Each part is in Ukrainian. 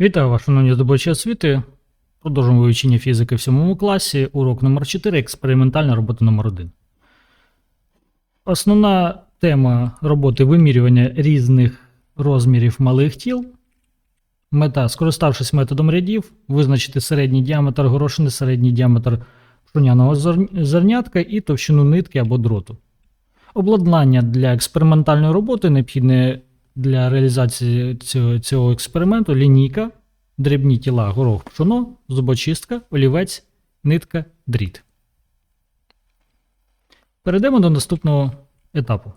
Вітаю вас, шановні здобувачі освіти. Продовжуємо вивчення фізики в 7 класі. Урок номер 4 експериментальна робота номер 1 Основна тема роботи вимірювання різних розмірів малих тіл. Мета, скориставшись методом рядів, визначити середній діаметр горошини, середній діаметр пшоняного зернятка і товщину нитки або дроту. Обладнання для експериментальної роботи необхідне для реалізації цього, цього експерименту лінійка, дрібні тіла, горох, пшоно, зубочистка, олівець, нитка, дріт. Перейдемо до наступного етапу.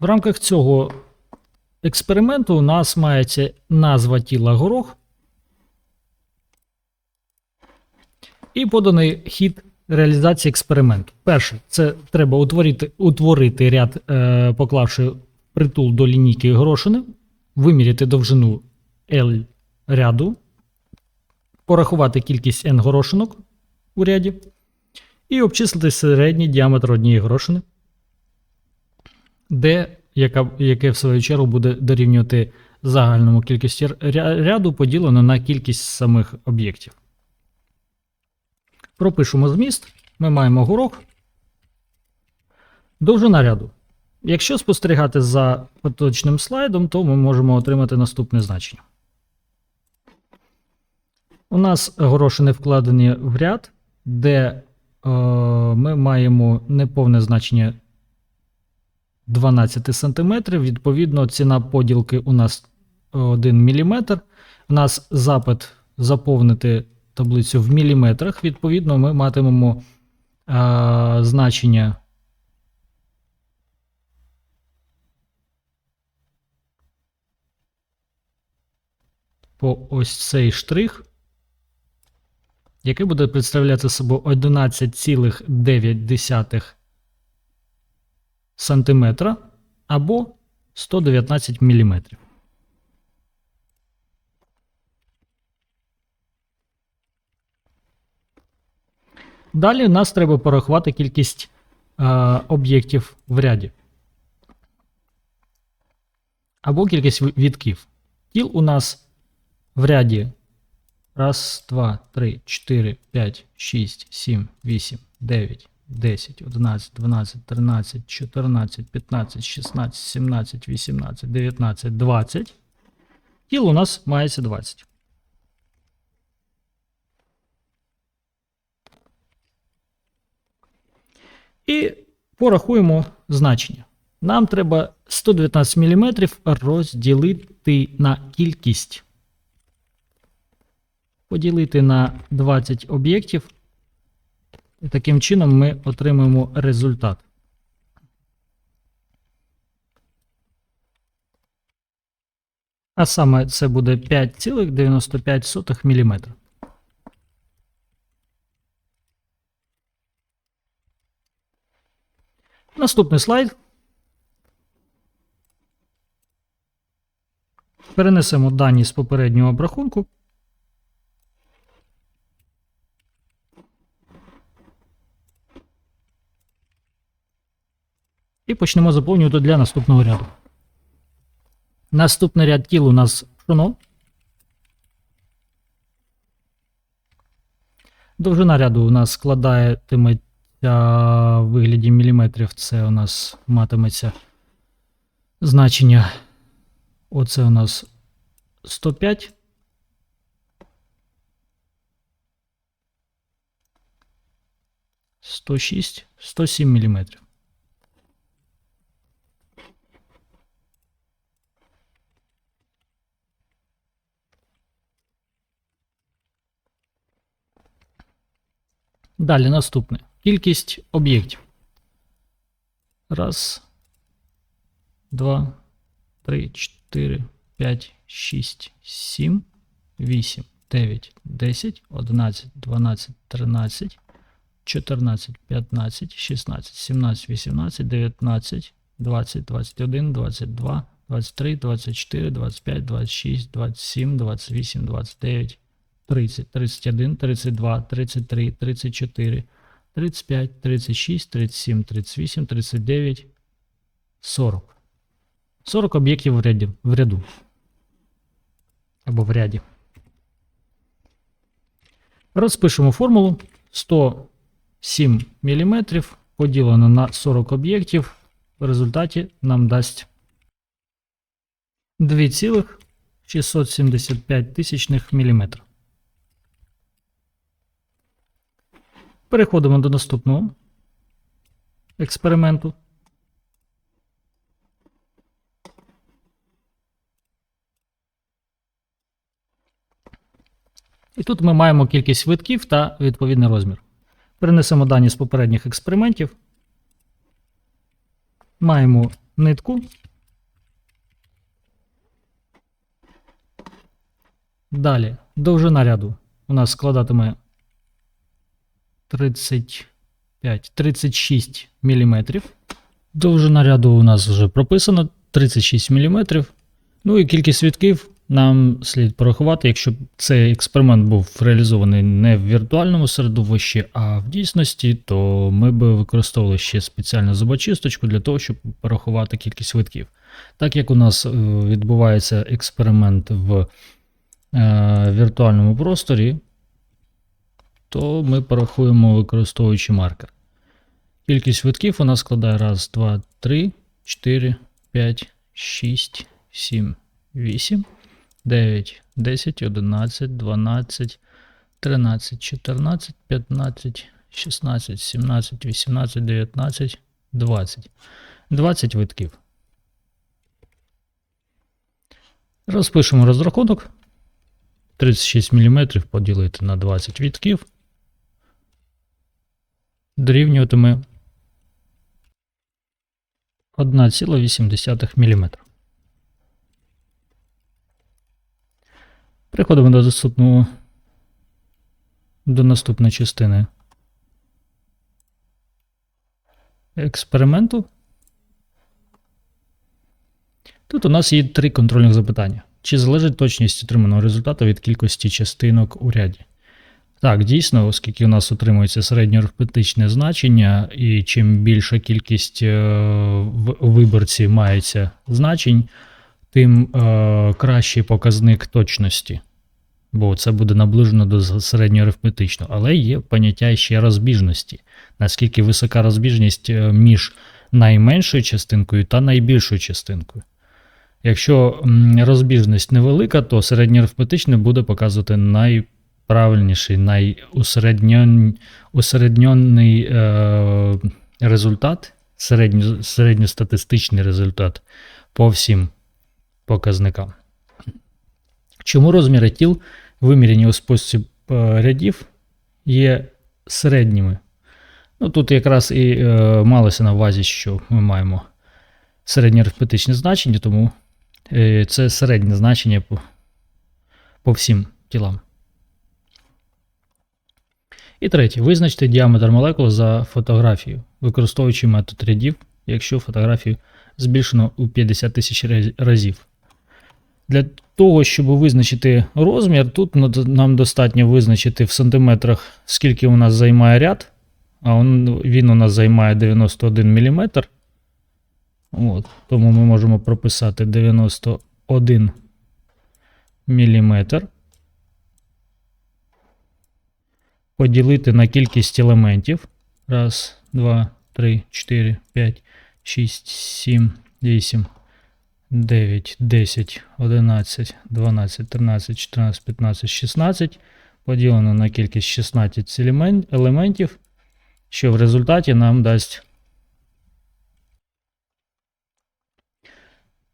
В рамках цього експерименту у нас мається назва тіла горох і поданий хід реалізації експерименту. Перше, це треба утворити, утворити ряд, е, поклавши притул до лінійки горошини, виміряти довжину L ряду, порахувати кількість N горошинок у ряді і обчислити середній діаметр однієї горошини, де, яка, яке в свою чергу буде дорівнювати загальному кількості ряду поділено на кількість самих об'єктів. Пропишемо зміст. Ми маємо горох. Довжина ряду. Якщо спостерігати за поточним слайдом, то ми можемо отримати наступне значення. У нас горошини вкладені в ряд, де е, ми маємо неповне значення 12 см. Відповідно, ціна поділки у нас 1 мм. У нас запит заповнити таблицю в міліметрах. Відповідно, ми матимемо е, значення по ось цей штрих, який буде представляти собою 11,9 сантиметра або 119 міліметрів. Далі нас треба порахувати кількість е, об'єктів в ряді. Або кількість вітків. Тіл у нас в ряді 1, 2, 3, 4, 5, 6, 7, 8, 9, 10, 11, 12, 13, 14, 15, 16, 17, 18, 19, 20. Тіл у нас мається 20. І порахуємо значення. Нам треба 119 мм розділити на кількість. Поділити на 20 об'єктів. І таким чином ми отримаємо результат. А саме це буде 5,95 мм. Наступний слайд. Перенесемо дані з попереднього обрахунку. І почнемо заповнювати для наступного ряду. Наступний ряд тіл у нас пшоно. Довжина ряду у нас складатиметься в вигляді міліметрів. Це у нас матиметься значення. Оце у нас 105. Сто шість, сто сім міліметрів. Далі наступне. Кількість об'єктів. Раз, два, три, чотири, п'ять, шість, сім, вісім, дев'ять, десять, одинадцять, дванадцять, тринадцять, чотирнадцять, п'ятнадцять, шістнадцять, сімнадцять, вісімнадцять, дев'ятнадцять, двадцять, двадцять один, двадцять два, двадцять три, двадцять чотири, двадцять п'ять, двадцять шість, двадцять сім, двадцять вісім, двадцять дев'ять, 30, 31, 32, 33, 34, 35, 36, 37, 38, 39, 40. 40 об'єктів в ряді, в ряду. Або в ряді. Розпишемо формулу 107 мм поділено на 40 об'єктів. В результаті нам дасть 2,675 тисячних Переходимо до наступного експерименту. І тут ми маємо кількість витків та відповідний розмір. Перенесемо дані з попередніх експериментів. Маємо нитку. Далі довжина ряду у нас складатиме 35, 36 мм. Довжина ряду у нас вже прописано 36 мм. Ну і кількість вітків нам слід порахувати, якщо цей експеримент був реалізований не в віртуальному середовищі, а в дійсності, то ми би використовували ще спеціальну зубочисточку для того, щоб порахувати кількість витків. Так як у нас е, відбувається експеримент в е, віртуальному просторі, то ми порахуємо використовуючи маркер. Кількість витків у нас складає 1, 2, 3, 4, 5, 6, 7, 8, 9, 10, 11, 12, 13, 14, 15, 16, 17, 18, 19, 20. 20 витків. Розпишемо розрахунок. 36 мм поділити на 20 вітків. Дорівнюватиме 1,8 мм. Переходимо до наступного до наступної частини експерименту. Тут у нас є три контрольних запитання. Чи залежить точність отриманого результату від кількості частинок у ряді? Так, дійсно, оскільки у нас отримується середньоарифметичне значення, і чим більша кількість е, в виборці мається значень, тим е, кращий показник точності. Бо це буде наближено до середньоарифметичного. Але є поняття ще розбіжності. Наскільки висока розбіжність е, між найменшою частинкою та найбільшою частинкою. Якщо розбіжність невелика, то середньоарифметичне буде показувати найправильніший, найусередньоний е, результат, середньо, середньостатистичний результат по всім показникам. Чому розміри тіл, виміряні у спосіб е, рядів, є середніми? Ну, Тут якраз і е, малося на увазі, що ми маємо середньоарифметичне значення, тому е, це середнє значення по, по всім тілам. І третє. Визначте діаметр молекул за фотографію, використовуючи метод рядів, якщо фотографію збільшено у 50 тисяч разів. Для того, щоб визначити розмір, тут нам достатньо визначити в сантиметрах, скільки у нас займає ряд. А він у нас займає 91 мм. От, Тому ми можемо прописати 91 мм. поділити на кількість елементів. Раз, два, три, чотири, п'ять, шість, сім, вісім, дев'ять, десять, одинадцять, дванадцять, тринадцять, чотирнадцять, п'ятнадцять, шістнадцять. Поділено на кількість 16 елементів, що в результаті нам дасть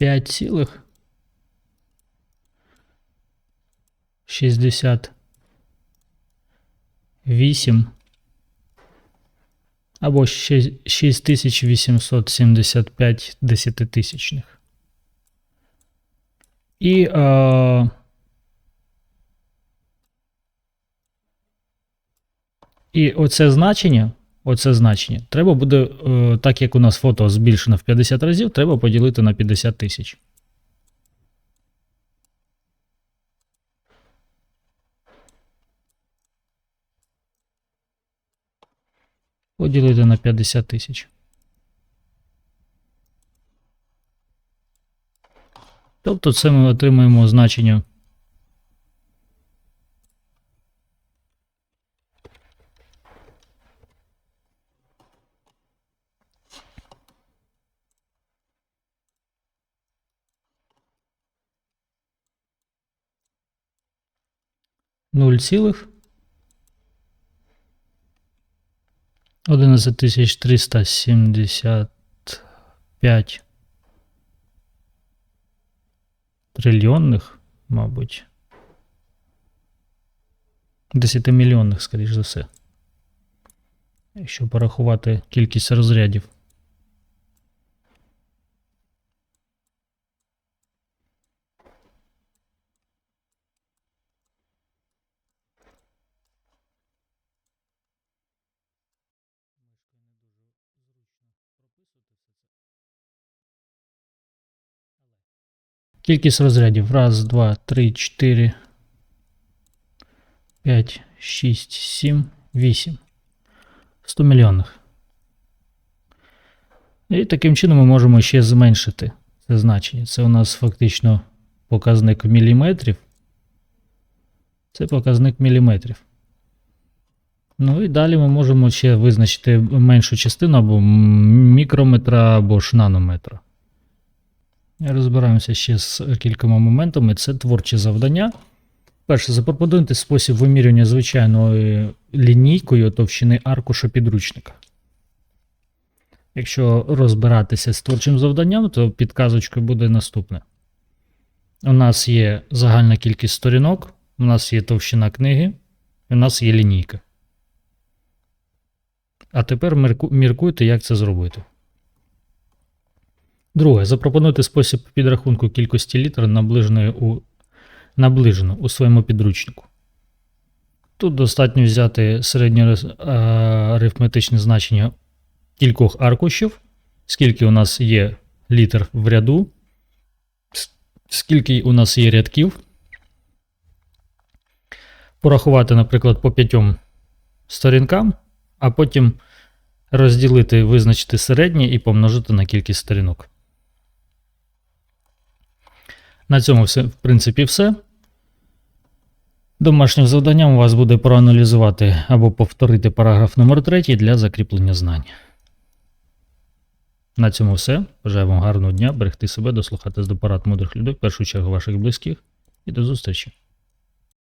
5,60 8 або 6875 десятитисячних. І е, і оце значення оце значення треба буде, е, так як у нас фото збільшено в 50 разів, треба поділити на 50 тисяч. Поділити на 50 тисяч. Тобто це ми отримуємо значення. Нуль цілих. 11375 трильйонних, мабуть. Десятимільйонних, скоріш за все. Якщо порахувати кількість розрядів. Кількість розрядів. Раз, два, три, чотири, п'ять, шість, сім, вісім. 100 мільйонних. І таким чином ми можемо ще зменшити це значення. Це у нас фактично показник міліметрів. Це показник міліметрів. Ну і далі ми можемо ще визначити меншу частину або мікрометра, або ж нанометра. Розбираємося ще з кількома моментами. Це творчі завдання. Перше, запропонуйте спосіб вимірювання звичайною лінійкою товщини аркуша підручника. Якщо розбиратися з творчим завданням, то підказочкою буде наступне. У нас є загальна кількість сторінок, у нас є товщина книги, у нас є лінійка. А тепер міркуйте, як це зробити. Друге, запропонуйте спосіб підрахунку кількості літер наближеної у, наближено у своєму підручнику. Тут достатньо взяти середнє арифметичне значення кількох аркушів, скільки у нас є літер в ряду, скільки у нас є рядків. Порахувати, наприклад, по п'ятьом сторінкам, а потім розділити, визначити середнє і помножити на кількість сторінок. На цьому все, в принципі, все. Домашнім завданням у вас буде проаналізувати або повторити параграф номер 3 для закріплення знань. На цьому все. Бажаю вам гарного дня, берегти себе, дослухатись до парад мудрих людей, в першу чергу ваших близьких, і до зустрічі.